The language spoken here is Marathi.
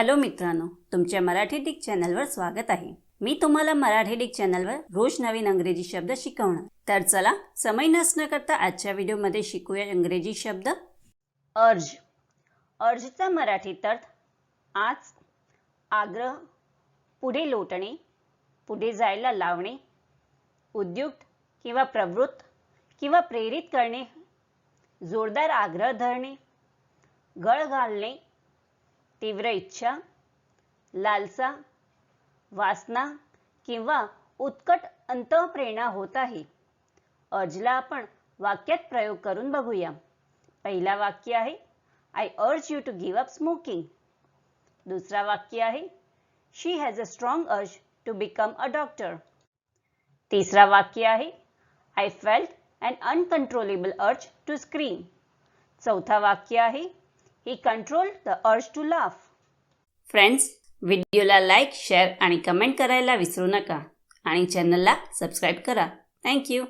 हॅलो मित्रांनो तुमच्या मराठी डिक चॅनलवर स्वागत आहे. मी तुम्हाला मराठी डिक चॅनलवर रोज नवीन अंग्रेजी शब्द शिकवणार. तर चला समय नसणं करता आजच्या व्हिडिओमध्ये शिकूया इंग्रजी शब्द. अर्ज. अर्जचा मराठीत अर्थ आज आग्रह पुढे लोटणे पुढे जायला लावणे उद्युक्त किंवा प्रवृत्त किंवा प्रेरित करणे जोरदार आग्रह धरणे गळ घालणे तीव्र इच्छा लालसा वासना किंवा उत्कट अंतःप्रेरणा होत आहे. अर्जला आपण वाक्यात प्रयोग करून बघूया. पहिला वाक्य आहे I urge you to give up smoking दुसरा वाक्य आहे she has a strong urge to become a doctor तिसरा वाक्य आहे I felt and uncontrollable urge to scream चौथा वाक्य आहे he control the urge to laugh friends व्हिडिओला लाईक शेअर आणि कमेंट करायला विसरू नका. आणि चॅनलला सबस्क्राईब करा. थँक्यू